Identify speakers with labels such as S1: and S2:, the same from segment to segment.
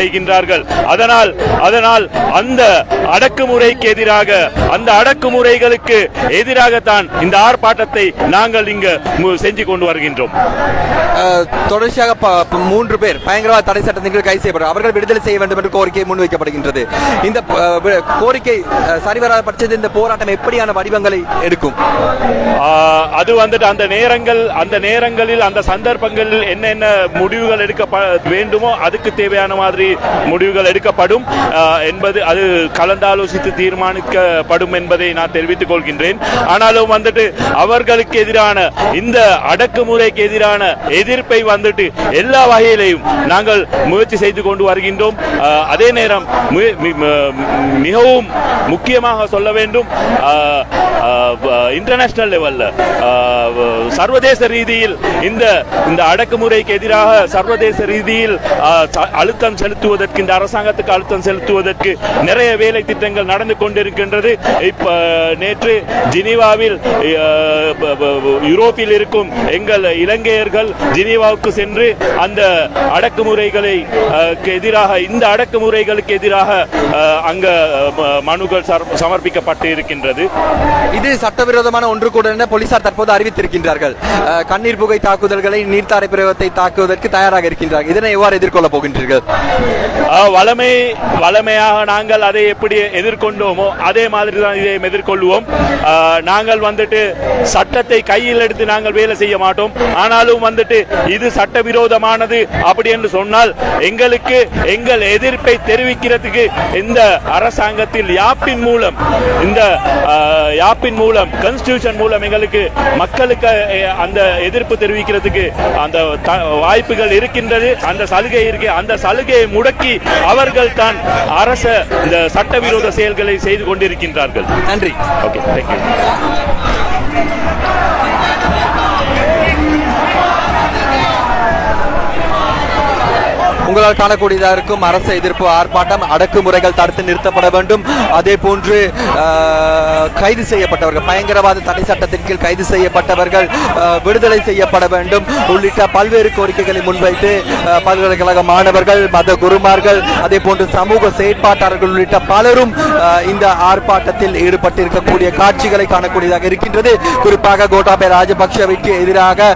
S1: செய்கின்றார்கள். அதனால் அதனால் அந்த அடக்குமுறைக்கு எதிராக அந்த அடக்குமுறைகளுக்கு எதிராகத்தான் இந்த ஆர்ப்பாட்டத்தை நாங்கள் இங்கு செஞ்சு கொண்டு வருகின்றோம்.
S2: தொடர்ச்சியாக மூன்று பேர் பயங்கரவாத தடை சட்டத்தின் கீழ் கைது செய்யப்படுறார் அவர்கள் விடுதலை செய்ய வேண்டும் என்று கோரிக்கை முன்வைக்கப்படுகின்றது. இந்த கோரிக்கை சரிவராத பட்சத்தில் இந்த போராட்டம் எப்படியான வடிவங்களை எடுக்கும்?
S1: அது வந்துட்டு அந்த நேரங்கள் அந்த நேரங்களில் அந்த சந்தர்ப்பங்களில் என்னென்ன முடிவுகள் எடுக்க வேண்டுமோ அதுக்கு தேவையான மாதிரி முடிவுகள் எடுக்கப்படும் என்பது அது கலந்தாலோசித்து தீர்மானிக்கப்படும் என்பதை நான் தெரிவித்துக் கொள்கின்றேன். ஆனாலும் வந்துட்டு அவர்களுக்கு எதிரான இந்த அடக்குமுறைக்கு எதிரான எதிர்ப்பை வந்துட்டு எல்லா வகையிலையும் நாங்கள் முயற்சி செய்து கொண்டு வருகின்றோம். அதே நேரம் மிகவும் முக்கியமாக சொல்ல வேண்டும் இன்டர்நேஷனல் லெவலில் சர்வதேச ரீதியில் இந்த இந்த அடக்குமுறைக்கு எதிராக சர்வதேச ரீதியில் அழுத்தம் செலுத்த செலுத்துவதற்கு இந்த அரசாங்கத்துக்கு அழுத்தம் செலுத்துவதற்கு நிறைய வேலை திட்டங்கள் நடந்து கொண்டிருக்கின்றது. இப்ப நேற்று ஜினீவாவில் யூரோப்பில் இருக்கும் எங்கள் இலங்கையர்கள் ஜினீவாவுக்கு சென்று அந்த அடக்குமுறைகளை எதிராக இந்த அடக்குமுறைகளுக்கு எதிராக அங்க ம- மனுக்கள் சமர்ப்பிக்கப்பட்டு இருக்கின்றது.
S2: இது சட்டவிரோதமான ஒன்று கூட என போலீசார் தற்போது அறிவித்திருக்கின்றார்கள். அஹ், கண்ணீர் புகை தாக்குதல்களை நீர்த்தாரை பிரயோகத்தை தாக்குவதற்கு தயாராக இருக்கின்றார்கள். இதனை எவ்வாறு எதிர்கொள்ள போகின்றீர்கள்?
S1: வளமை வளமையாக நாங்கள் அதை எப்படி எதிர்கொண்டோமோ அதே மாதிரி தான் இதை எதிர்கொள்வோம். நாங்கள் வந்துட்டு சட்டத்தை கையில் எடுத்து நாங்கள் வேலை செய்ய மாட்டோம். ஆனாலும் வந்துட்டு இது சட்டவிரோதமானது அப்படி என்று சொன்னால் எங்களுக்கு எங்கள் எதிர்ப்பை தெரிவிக்கிறதுக்கு இந்த அரசாங்கத்தில் யாப்பின் மூலம் இந்த யாப்பின் மூலம் கன்ஸ்டியூஷன் மூலம் எங்களுக்கு மக்களுக்கு அந்த எதிர்ப்பு தெரிவிக்கிறதுக்கு அந்த த- வாய்ப்புகள் இருக்கின்றது. அந்த சலுகை இருக்கு அந்த சலுகையை முடக்கி அவர்கள் தான் அரச இந்த சட்டவிரோத செயல்களை செய்து கொண்டிருக்கின்றார்கள்.
S2: நன்றி.
S1: ஓகே தேங்க்யூ
S2: உங்களால் காணக்கூடியதாக இருக்கும் அரசு எதிர்ப்பு ஆர்ப்பாட்டம் அடக்குமுறைகள் தடுத்து நிறுத்தப்பட வேண்டும். அதே போன்று கைது செய்யப்பட்டவர்கள் பயங்கரவாத தடை சட்டத்தின் கீழ் கைது செய்யப்பட்டவர்கள் விடுதலை செய்யப்பட வேண்டும். உள்ளிட்ட பல்வேறு கோரிக்கைகளை முன்வைத்து பல்கலைக்கழக மாணவர்கள் மத குருமார்கள் அதே போன்று சமூக செயற்பாட்டாளர்கள் உள்ளிட்ட பலரும் இந்த ஆர்ப்பாட்டத்தில் ஈடுபட்டிருக்கக்கூடிய காட்சிகளை காணக்கூடியதாக இருக்கின்றது. குறிப்பாக கோட்டாபே ராஜபக்ஷவிற்கு எதிராக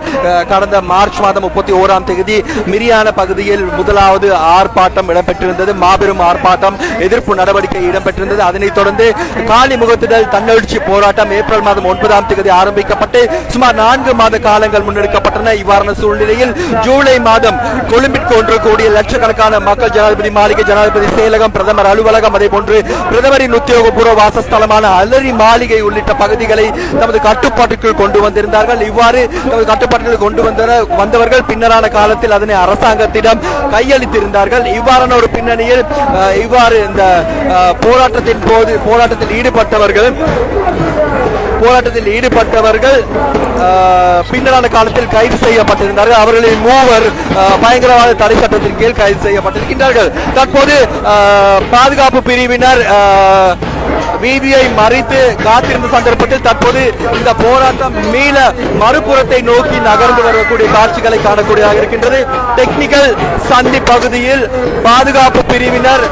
S2: கடந்த மார்ச் மாதம் முப்பத்தி ஓராம் தேதி மிரியான பகுதியில் முதலாவது ஆர்ப்பாட்டம் இடம்பெற்றிருந்தது. மாபெரும் ஆர்ப்பாட்டம் எதிர்ப்பு நடவடிக்கை இடம்பெற்றிருந்தது. அதனைத் தொடர்ந்து காலி முகத்துதல் தன்னெழுச்சி போராட்டம் ஏப்ரல் மாதம் ஒன்பதாம் தேதி ஆரம்பிக்கப்பட்டு சுமார் நான்கு மாத காலங்கள் முன்னெடுக்கப்பட்டன. இவ்வாறான சூழ்நிலையில் ஜூலை மாதம் கொழும்பிற்கு ஒன்று கூடிய லட்சக்கணக்கான மக்கள் ஜனாதிபதி மாளிகை ஜனாதிபதி செயலகம் பிரதமர் அலுவலகம் அதே போன்று பிரதமரின் உத்தியோகபூர்வ வாசஸ்தலமான அலரி மாளிகை உள்ளிட்ட பகுதிகளை தமது கட்டுப்பாட்டுக்குள் கொண்டு வந்திருந்தார்கள். இவ்வாறு தமது கட்டுப்பாட்டுக்குள் கொண்டு வந்த வந்தவர்கள் பின்னரான காலத்தில் அதனை அரசாங்கத்திடம் கைய கையளித்திருந்தார்கள் இவ்வாறான ஒரு பின்னணியில் இவ்வாறு இந்த போராட்டத்தின் போது போராட்டத்தில் ஈடுபட்டவர்கள் போராட்டத்தில் ஈடுபட்டவர்கள் பின்னரான காலத்தில் கைது செய்யப்பட்டிருந்தார்கள். அவர்களில் மூவர் பயங்கரவாத தடை சட்டத்தின் கீழ் கைது செய்யப்பட்டிருக்கின்றார்கள். தற்போது பாதுகாப்பு பிரிவினர் வீதியை மறித்து காத்திருந்த சந்தர்ப்பத்தில் தற்போது இந்த போராட்டம் மீள மறுபுறத்தை நோக்கி நகர்ந்து வரக்கூடிய காட்சிகளை காணக்கூடியதாக இருக்கின்றது. டெக்னிக்கல் சந்தி பகுதியில் பாதுகாப்பு பிரிவினர்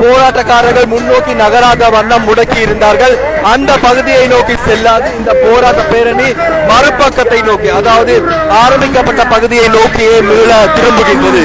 S2: போராட்டக்காரர்கள் முன்னோக்கி நகராத வண்ணம் முடக்கி இருந்தார்கள். அந்த பகுதியை நோக்கி செல்லாது இந்த போராட்ட பேரணி மறுபக்கத்தை நோக்கி அதாவது ஆரம்பிக்கப்பட்ட பகுதியை நோக்கியே மீள திரும்புகின்றது.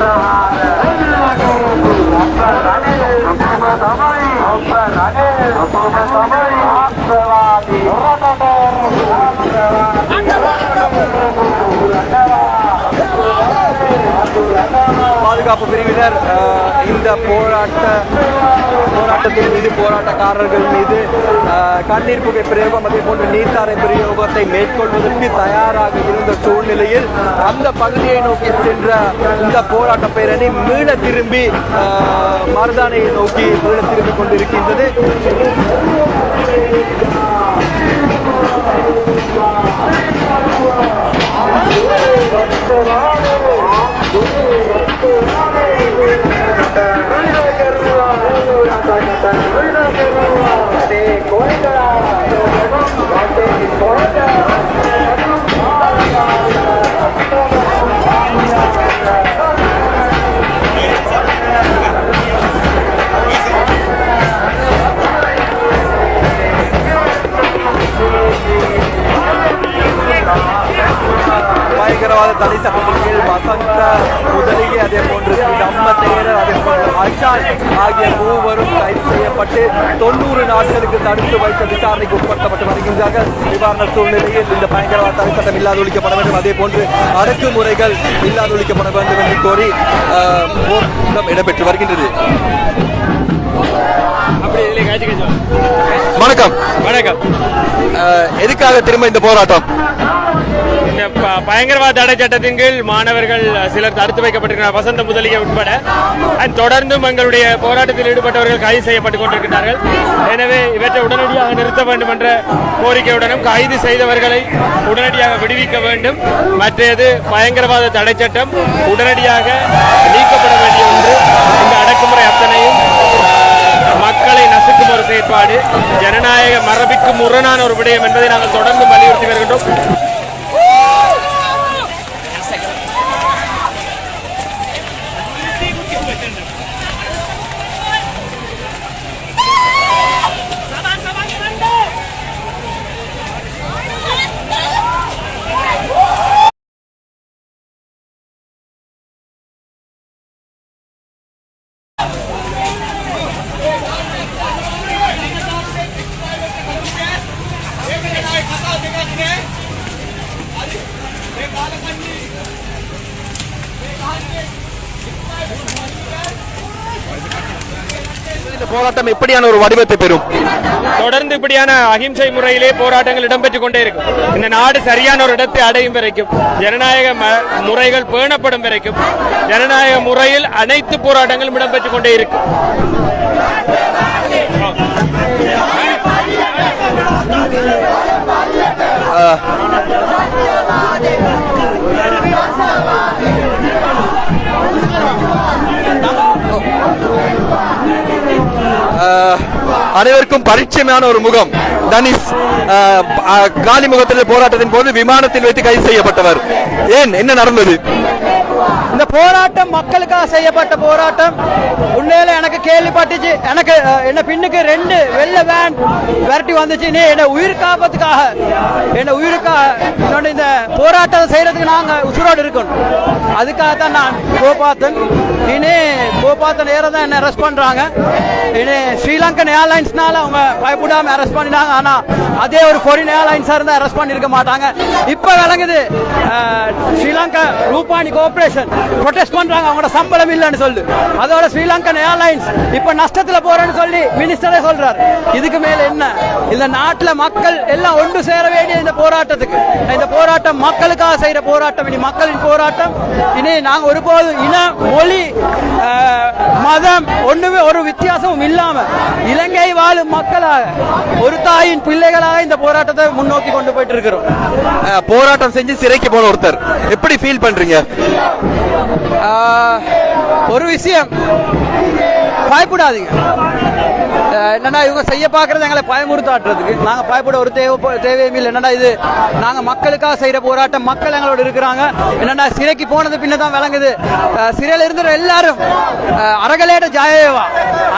S3: Thank you.
S2: பாதுகாப்பு பிரிவினர் இந்த போராட்ட போராட்டத்தின் மீது போராட்டக்காரர்கள் மீது கண்ணீர் புகை பிரயோகம் அதே போன்ற நீர்த்தாரை பிரயோகத்தை மேற்கொள்வதற்கு தயாராக இருந்த சூழ்நிலையில் அந்த பகுதியை நோக்கி சென்ற இந்த போராட்ட பேரணி மீள திரும்பி மருதானையை நோக்கி மீள திரும்பிக் கொண்டிருக்கின்றது. பயங்கரவாத தடை சட்டத்தின் கீழ் வசந்த முதலிகை அதே போன்று நம்ம தேரர் அதே போன்று அஷான் ஆகிய மூவரும் கைது செய்யப்பட்டு தொண்ணூறு நாட்களுக்கு தடுத்து வைத்த விசாரணைக்கு உட்படுத்தப்பட்டு வருகின்றார்கள். நிவாரண சூழ்நிலையில் இந்த பயங்கரவாத தடை சட்டம் இல்லாது ஒழிக்கப்பட வேண்டும். அதே போன்று அடக்குமுறைகள் இல்லாது ஒழிக்கப்பட வேண்டும் என்று கோரி ஆஹ், இடம்பெற்று வருகின்றது. வணக்கம்.
S4: வணக்கம்.
S2: எதுக்காக திரும்ப இந்த போராட்டம்?
S4: இந்த பயங்கரவாத தடை சட்டத்தின் கீழ் மாணவர்கள் சிலர் தடுத்து வைக்கப்பட்டிருக்கிறார். வசந்த முதலிகை உட்பட. தொடர்ந்தும் எங்களுடைய போராட்டத்தில் ஈடுபட்டவர்கள் கைது செய்யப்பட்டுக் கொண்டிருக்கிறார்கள். எனவே இவற்றை உடனடியாக நிறுத்த வேண்டும் என்ற கோரிக்கையுடனும் கைது செய்தவர்களை உடனடியாக விடுவிக்க வேண்டும். மற்றது பயங்கரவாத தடை சட்டம் உடனடியாக நீக்கப்பட வேண்டிய ஒன்று. இந்த அடக்குமுறை அத்தனையும் மக்களை நசுக்கும் ஒரு செயற்பாடு. ஜனநாயக மரபிற்கு முரணான ஒரு விடயம் என்பதை நாங்கள் தொடர்ந்து வலியுறுத்தி வருகின்றோம்
S2: இந்த எப்படியான ஒரு வடிவத்தை பெறும்.
S4: தொடர்ந்து இப்படியான அகிம்சை முறையிலே போராட்டங்கள் இடம்பெற்றுக் கொண்டே இருக்கும். இந்த நாடு சரியான ஒரு இடத்தை அடையும் வரைக்கும் ஜனநாயக முறைகள் பேணப்படும் வரைக்கும் ஜனநாயக முறையில் அனைத்து போராட்டங்களும் இடம்பெற்றுக் கொண்டே இருக்கும்.
S2: ஆஹ், அனைவருக்கும் பரிச்சயமான ஒரு முகம். தனிஷ் ஆஹ், காலி முகத்தில் போராட்டத்தின் போது விமானத்தில் வைத்து கைது செய்யப்பட்டவர். ஏன்? என்ன நடந்தது?
S5: இந்த போராட்டம் மக்களுக்காக செய்யப்பட்ட போராட்டம். உண்மையில எனக்கு கேள்விப்பட்டுச்சு எனக்கு என்ன பின்னுக்கு ரெண்டு வெள்ள வேன் விரட்டி வந்துச்சு. நீ என்ன உயிர் காப்பதுக்காக என்ன உயிருக்காக இந்த போராட்டம் செய்யறதுக்கு நாங்க உசுரோடு இருக்கணும். அதுக்காக தான் நான் கோபாத்தன். இனி கோபாத்தன் நேரம் தான் என்ன அரெஸ்ட் பண்றாங்க. இனி ஸ்ரீலங்கன் ஏர்லைன்ஸ்னால அவங்க பயப்படாம அரெஸ்ட் பண்ணினாங்க ஆனா அதே ஒரு ஃபாரின் ஏர்லைன்ஸா இருந்தா அரெஸ்ட் பண்ணிருக்க மாட்டாங்க. இப்ப விளங்குது ஸ்ரீலங்கா ரூபானி கோஆபரேஷன் ப்ரொடெஸ்ட் பண்றாங்க அவங்களோட சம்பளம் இல்லைன்னு சொல்லு. அதோட ஸ்ரீலங்கன் ஏர்லைன்ஸ் இப்ப நஷ்டத்துல போறேன்னு சொல்லி மினிஸ்டரே சொல்றாரு. இதுக்கு மேல என்ன? இந்த நாட்டுல மக்கள் எல்லாம் ஒன்று சேர வேண்டிய இந்த போராட்டத்துக்கு. இந்த போராட்டம் மக்களுக்காக செய்யற போராட்டம். இனி மக்களின் போராட்டம். இனி நாங்க ஒருபோதும் இன மொழி மதம் ஒண்ணுமே ஒரு வித்தியாசமும் இல்லாம இலங்கை வாழும் மக்களாக ஒரு தாயின் பிள்ளைகளாக இந்த போராட்டத்தை முன்னோக்கி கொண்டு போயிட்டு இருக்கிறோம்.
S2: போராட்டம் செஞ்சு சிறைக்கு போன ஒருத்தர். எப்படி ஃபீல் பண்றீங்க?
S5: ஒரு விஷயம். பயப்படாதீங்க. என்னன்னா இவங்க செய்ய பார்க்கறது எங்களை பயமுறுத்தாட்டுறதுக்கு? நாங்க பயப்பட ஒரு தேவை தேவையும் இல்லை. என்னன்னா இது? நாங்க மக்களுக்காக செய்யற போராட்டம் மக்கள் எங்களோட இருக்கிறாங்க. என்னன்னா சிறைக்கு போனது பின்ன தான் விளங்குது. சிறையில இருந்த எல்லாரும் அரகலேட ஜாயவா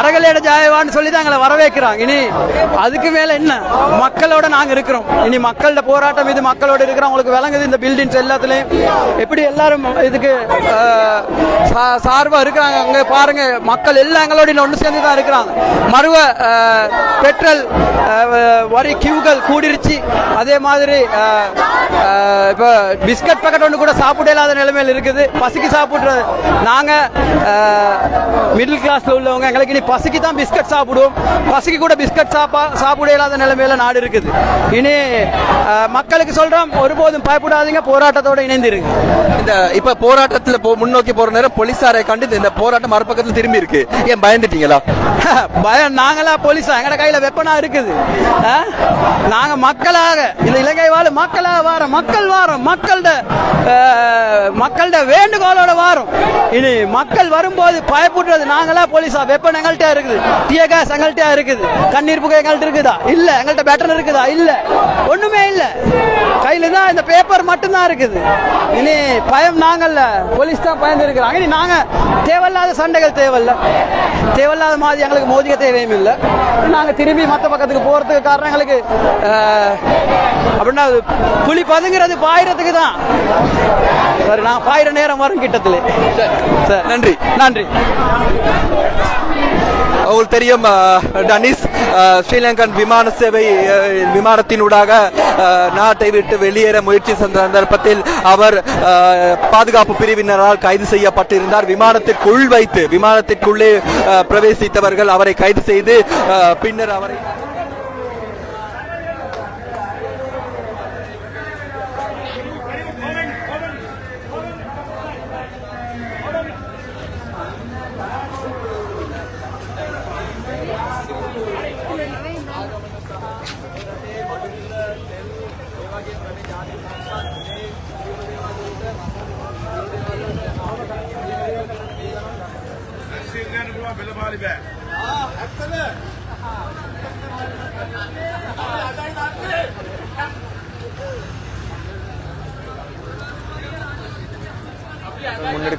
S5: அரகலேட ஜாயவான்னு சொல்லி தான் எங்களை வரவேற்கிறாங்க. இனி அதுக்கு மேல என்ன? மக்களோட நாங்க இருக்கிறோம். இனி மக்களோட போராட்டம் இது மக்களோட இருக்கிறோம் அவங்களுக்கு விளங்குது இந்த பில்டிங்ஸ் எல்லாத்துலயும். எப்படி எல்லாரும் இதுக்கு சா- சார்பா இருக்கிறாங்க? அங்க பாருங்க மக்கள் எல்லாம் எங்களோட ஒன்று சேர்ந்து தான் இருக்கிறாங்க. மறுவ பெட்ரோல் வரி கியூகள் கூடிருச்சு. அதே மாதிரி இப்போ பிஸ்கட் பேக்கெட் ஒன்று கூட சாப்பிட இல்லாத நிலைமையில் இருக்குது. பசிக்கு சாப்பிட்றது. நாங்கள் மிடில் கிளாஸில் உள்ளவங்க எங்களுக்கு இனி பசிக்கு தான் பிஸ்கட் சாப்பிடுவோம். பசிக்கு கூட பிஸ்கட் சாப்பா சாப்பிட இல்லாத நிலைமையில நாடு இருக்குது. இனி மக்களுக்கு சொல்கிறோம் ஒருபோதும் பயப்படாதீங்க போராட்டத்தோட இணைந்திருங்க.
S2: இந்த இப்ப போராட்டத்துல போ முன்னோக்கி போற நேரம் போலீசாரை கண்டு இந்த போராட்டம் மறுபக்கத்துல திரும்பி இருக்கு. ஏன் பயந்துட்டீங்களா?
S5: பயம் நாங்களா போலீஸா? எங்கட கையில வெப்பனா இருக்குது? நாங்க மக்களாக இந்த இலங்கை வாழ மக்களாக வாரம் மக்கள் வாரம் மக்கள்ட மக்கள்ட வேண்டுகோளோட வாரம். இனி மக்கள் வரும்போது பயப்படுறது நாங்களா போலீஸா? வெப்பன் எங்கள்கிட்ட இருக்குது. டிய கேஸ் எங்கள்கிட்ட இருக்குது. கண்ணீர் புகை எங்கள்கிட்ட இருக்குதா? இல்ல. எங்கள்கிட்ட பேட்டர் இருக்குதா? இல்ல. ஒண்ணுமே இல்ல. கையில தான் இந்த பேப்பர் மட்டும்தான் இருக்குது. இனி பயம் நாங்கல்ல போலீஸ் தான் பயந்து இருக்கிறாங்க இனி நாங்க தேவையில்லாத சண்டைகள் தேவையில்ல. தேவையில்லாத மாதிரி எங்களுக்கு மோதிக்க தேவையும் இல்லை. நாங்க திரும்பி மற்ற பக்கத்துக்கு போறதுக்கு காரணம் எங்களுக்கு அப்படின்னா புளி புலி பதுங்கிறது பாயிரத்துக்கு தான். சரி நான் பாயிர நேரம் வரும் கிட்டத்துல. சரி
S2: நன்றி
S5: நன்றி.
S2: உங்களுக்கு தெரியும் டனிஸ். ஸ்ரீலங்கன் விமான சேவை விமானத்தினூடாக நாட்டை விட்டு வெளியேற முயற்சி சந்தர்ப்பத்தில் அவர் பாதுகாப்பு பிரிவினரால் கைது செய்யப்பட்டிருந்தார். விமானத்திற்குள் வைத்து விமானத்திற்குள்ளே பிரவேசித்தவர்கள் அவரை கைது செய்து பின்னர் அவரை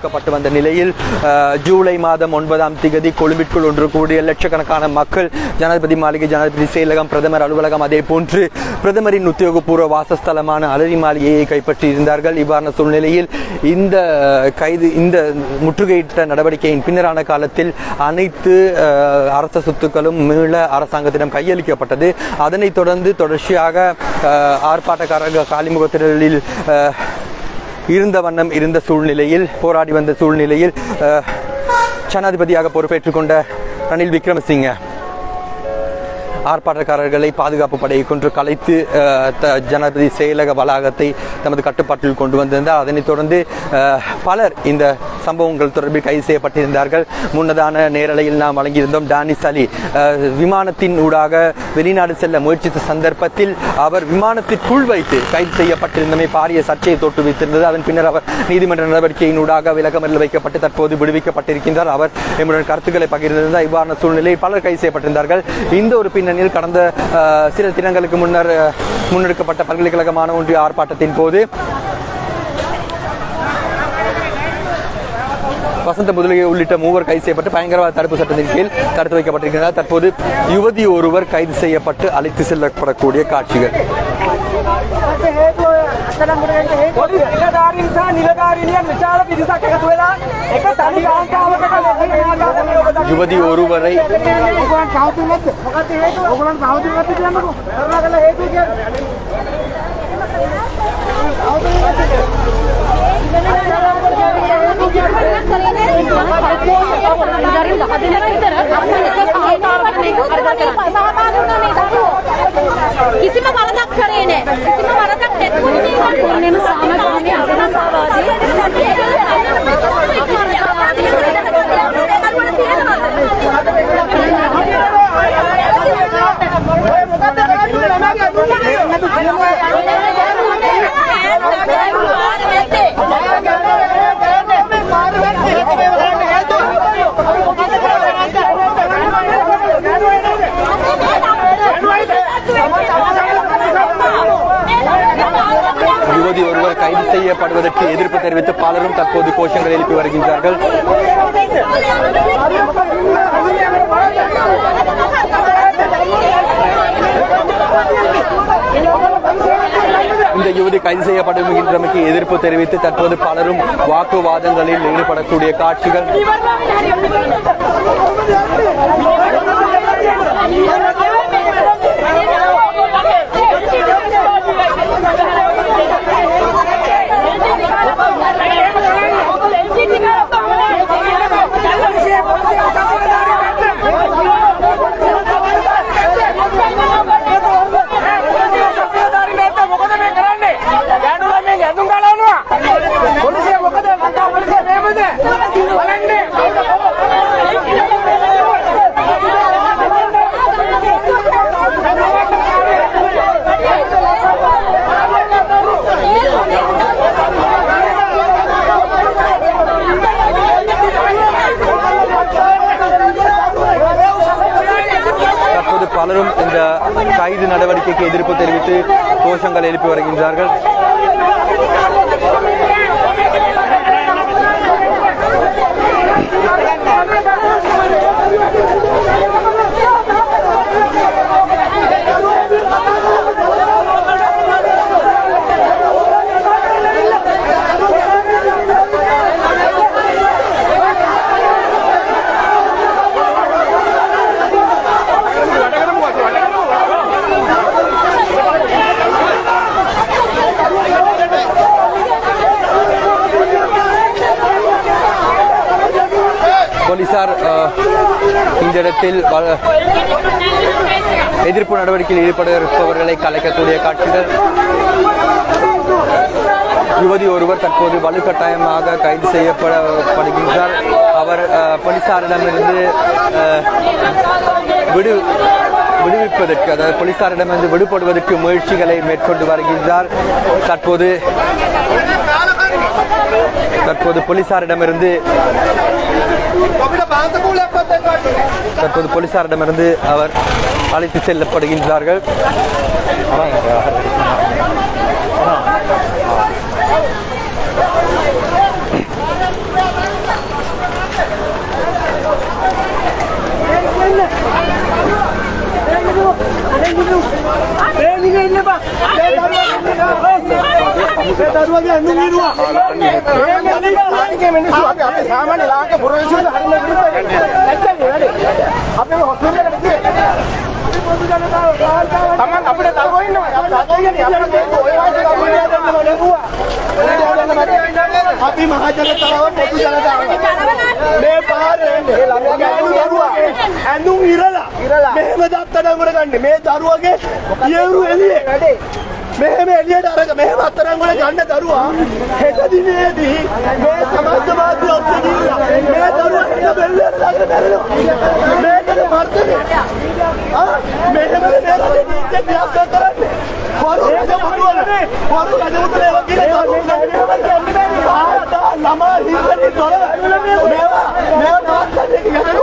S2: முன்னெடுக்கப்பட்டு வந்த நிலையில் ஜூலை மாதம் ஒன்பதாம் திகதி கொழும்பிற்குள் ஒன்று கூடிய லட்சக்கணக்கான மக்கள் ஜனாதிபதி மாளிகை ஜனாதிபதி செயலகம் பிரதமர் அலுவலகம் அதே போன்று பிரதமரின் உத்தியோகபூர்வ வாசஸ்தலமான அலரி மாளிகையை கைப்பற்றி இருந்தார்கள். இவ்வாறான சூழ்நிலையில் இந்த கைது இந்த முற்றுகையிட்ட நடவடிக்கையின் பின்னரான காலத்தில் அனைத்து அரச சொத்துக்களும் மீள அரசாங்கத்திடம் கையளிக்கப்பட்டது. அதனைத் தொடர்ந்து தொடர்ச்சியாக ஆர்ப்பாட்டக்காரர்கள் காலிமுகத்திடலில் இருந்த வண்ணம் இருந்த சூழ்நிலையில் போராடி வந்த சூழ்நிலையில் ஜனாதிபதியாக பொறுப்பேற்றுக் கொண்ட ரணில் விக்ரமசிங்க. ஆர்ப்பாட்டக்காரர்களை பாதுகாப்பு படையை கொன்று கலைத்து த- ஜனாதிபதி செயலக வளாகத்தை தமது கட்டுப்பாட்டில் கொண்டு வந்திருந்தார். அதனைத் தொடர்ந்து பலர் இந்த சம்பவங்கள் தொடர்பில் கைது செய்யப்பட்டிருந்தார்கள். முன்னதான நேரலையில் நாம் வழங்கியிருந்தோம் டானிஸ் அலி. விமானத்தின் ஊடாக வெளிநாடு செல்ல முயற்சித்த சந்தர்ப்பத்தில் அவர் விமானத்திற்குள் வைத்து கைது செய்யப்பட்டிருந்தமை பாரிய சர்ச்சையை தோற்றுவித்திருந்தது அதன் பின்னர் அவர் நீதிமன்ற நடவடிக்கையினூடாக விலகமறில் வைக்கப்பட்டு தற்போது விடுவிக்கப்பட்டிருக்கின்றார். அவர் எம்முடன் கருத்துக்களை பகிர்ந்திருந்தார். இவ்வாறான சூழ்நிலையில் பலர் கைது செய்யப்பட்டிருந்தார்கள். இந்த ஒரு ஏனெனில் கடந்த சில தினங்களுக்கு முன்னர் முன்னெடுக்கப்பட்ட பல்கலைக்கழக மாணவ ஒன்றிய ஆர்ப்பாட்டத்தின் போது வசந்த முதலிகை உள்ளிட்ட மூவர் கைது செய்யப்பட்டு பயங்கரவாத தடுப்பு சட்டத்தின் கீழ் தடுத்து வைக்கப்பட்டிருக்கிறார். தற்போது யுவதி ஒருவர் கைது செய்யப்பட்டு அழைத்து செல்லப்படக்கூடிய காட்சிகள்.
S6: අත්අඩංගුවට ගන්න හේතුව පොඩි නිලධාරීන් සහ නිලධාරීනියන් විශාල පිරිසක් එකතු වෙලා එක තනි ගාම්කාවකට
S2: යුවදී ඕරුවරයි
S6: ඔයගොල්ලන් කවුතුන් නැද්ද මොකද හේතුව ඔයගොල්ලන් කවුතුන් නැද්ද කියන්නකෝ කරුණාකරලා හේතුව කියන්න කවුතුන් නැද්ද
S7: කිසිම වරදක් කරේ නෑ කිසිම වරදක් නැතුව මේ ගන්න.
S2: මෙන්න සාමකාමී අසනසාවාදී செயல்படுவதற்கு எதிர்ப்பு தெரிவித்து பலரும் தற்போது கோஷங்கள் எழுப்பி வருகின்றார்கள்.
S6: இந்த
S2: யுவதி கைது செய்யப்படுகின்றமைக்கு எதிர்ப்பு தெரிவித்து தற்போது பலரும் வாக்குவாதங்களில் ஈடுபடக்கூடிய காட்சிகள். இந்த எதிர்ப்பு நடவடிக்கையில் ஈடுபட இருப்பவர்களை கலைக்கக்கூடிய காட்சிகள். யுவதி ஒருவர் தற்போது வலுக்கட்டாயமாக கைது செய்யப்படப்படுகின்றார். அவர் போலீசாரிடமிருந்து விடு விடுவிப்பதற்கு அதாவது போலீசாரிடமிருந்து விடுபடுவதற்கு முயற்சிகளை மேற்கொண்டு வருகின்றார். தற்போது தற்போது போலீசாரிடமிருந்து தற்போது போலீசாரிடமிருந்து அவர் அழைத்து செல்லப்படுகின்றார்கள்
S6: දරුවගේ ඇඳුම් ඉරුවා මිනිස්සු අපි අපේ සාමාන්‍ය ලාංක පුරවැසියෝ හරිම විරුද්ධයි නැත්තම් වැඩේ අපි හොස්පිටල් එකට ගියේ තමන් අපිට දරුවෝ ඉන්නවා අපි දරුවෝ කියන්නේ අපිට මේක ඔය වයසේ දරුවෝ දෙන්නවා නෙවුවා අපි මහ ජනතාව පොදු ජනතාව මේ පාරේ මේ ළමයාගේ දරුවා ඇඳුම් ඉරලා මෙහෙම දත්තඩංගුවට ගන්න මේ දරුවගේ පියවරු එළියේ මෙහෙම එළියට අරග මෙහෙම අත්තරංගුවට ගන්න දරුවා. හෙට දිනේදී මේ සමාජවාදී ඔස්සේ ගිහිල්ලා මේ දරුවා හෙට බෙල්ලට දාගෙන මැරෙනවා. මේකට මර්ධනය. ආ මෙහෙම මේ රටේ නීතිය ක්‍රියාත්මක කරන්නේ? මුතුවල වරු රජ මුතුවල වගේ ළමා හිතේ තොර මේවා මේවා තාත්තට යන්නේ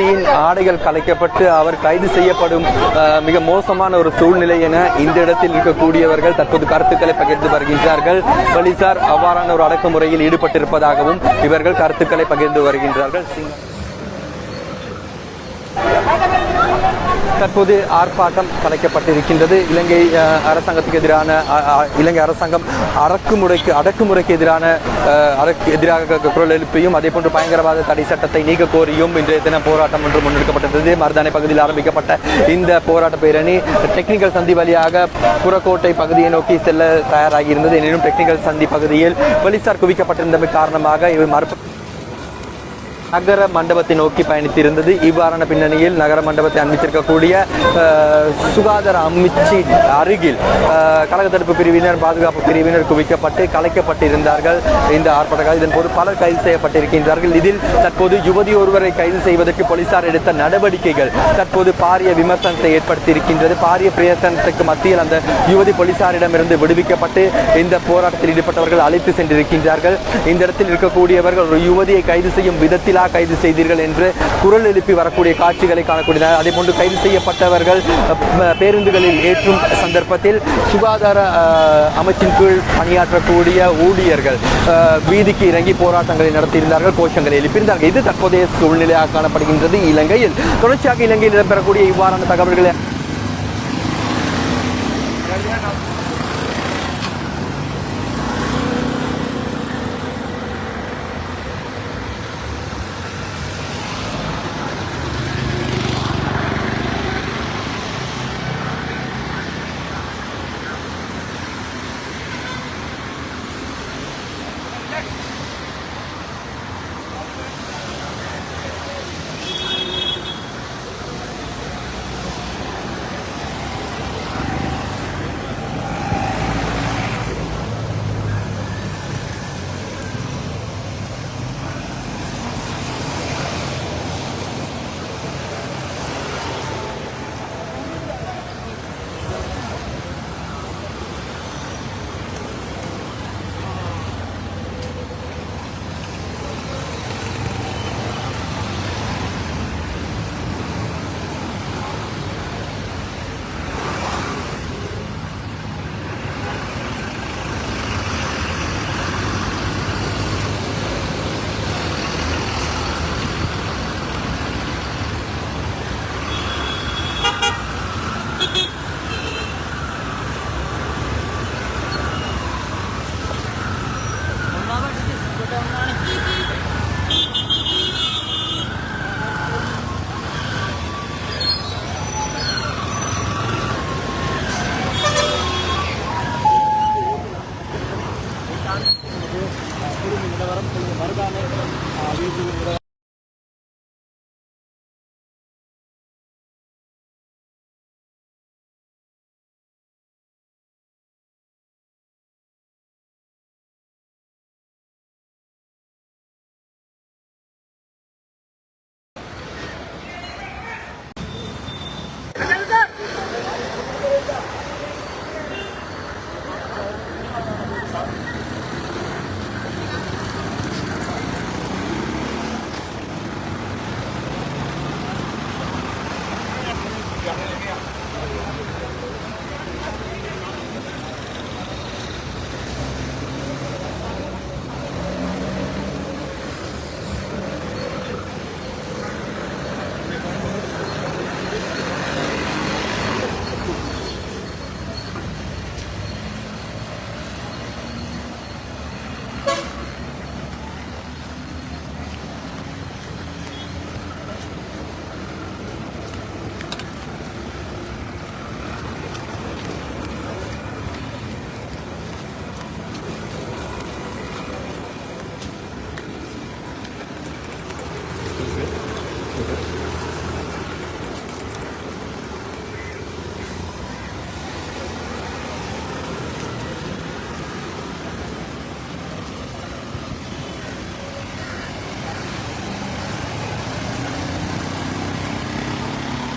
S2: யுவதியின் ஆடைகள் கலைக்கப்பட்டு அவர் கைது செய்யப்படும் அஹ், மிக மோசமான ஒரு சூழ்நிலை என இந்த இடத்தில் இருக்கக்கூடியவர்கள் தற்போது கருத்துக்களை பகிர்ந்து வருகின்றார்கள். போலீசார் அவ்வாறான ஒரு அடக்குமுறையில் ஈடுபட்டிருப்பதாகவும் இவர்கள் கருத்துக்களை பகிர்ந்து வருகின்றார்கள். தற்போது ஆர்ப்பாட்டம் கலைக்கப்பட்டிருக்கின்றது. இலங்கை அரசாங்கத்துக்கு எதிரான இலங்கை அரசாங்கம் அடக்குமுறைக்கு அடக்குமுறைக்கு எதிரான அஹ், எதிராக குரல் எழுப்பியும் அதே போன்று பயங்கரவாத தடை சட்டத்தை நீக்க கோரியும் இன்றைய தின போராட்டம் ஒன்று முன்னெடுக்கப்பட்டிருந்தது. மருதானை பகுதியில் ஆரம்பிக்கப்பட்ட இந்த போராட்ட பேரணி டெக்னிக்கல் சந்தி வழியாக புறக்கோட்டை பகுதியை நோக்கி செல்ல தயாராகி இருந்தது எனினும் டெக்னிக்கல் சந்தி பகுதியில் போலீசார் குவிக்கப்பட்டிருந்தமை காரணமாக இவர் மறுப்பு நகர மண்டபத்தை நோக்கி பயணித்திருந்தது. இவ்வாறான பின்னணியில் நகர மண்டபத்தை அமைச்சிருக்கக்கூடிய சுகாதார அமைச்சின் அருகில் கழக தடுப்பு பிரிவினர் பாதுகாப்பு பிரிவினர் குவிக்கப்பட்டு கலைக்கப்பட்டிருந்தார்கள். இந்த ஆர்ப்பாட்டங்கள் இதன் போது பலர் கைது செய்யப்பட்டிருக்கின்றார்கள். இதில் தற்போது யுவதி ஒருவரை கைது செய்வதற்கு போலீசார் எடுத்த நடவடிக்கைகள் தற்போது பாரிய விமர்சனத்தை ஏற்படுத்தியிருக்கின்றது. பாரிய பிரயத்தனத்துக்கு மத்தியில் அந்த யுவதி போலீசாரிடமிருந்து விடுவிக்கப்பட்டு இந்த போராட்டத்தில் ஈடுபட்டவர்கள் அழைத்து சென்றிருக்கின்றார்கள். இந்த இடத்தில் இருக்கக்கூடியவர்கள் ஒரு யுவதியை கைது செய்யும் விதத்தில் தேவையில்லா கைது செய்தீர்கள் என்று குரல் எழுப்பி வரக்கூடிய காட்சிகளை காணக்கூடியது அதே போன்று கைது செய்யப்பட்டவர்கள் பேருந்துகளில் ஏற்றும் சந்தர்ப்பத்தில் சுகாதார அமைச்சின் கீழ் பணியாற்றக்கூடிய ஊழியர்கள் வீதிக்கு இறங்கி போராட்டங்களை நடத்தியிருந்தார்கள் கோஷங்களை எழுப்பியிருந்தார்கள். இது தற்போதைய சூழ்நிலையாக காணப்படுகின்றது. இலங்கையில் தொடர்ச்சியாக இலங்கையில் இடம்பெறக்கூடிய இவ்வாறான தகவல்களை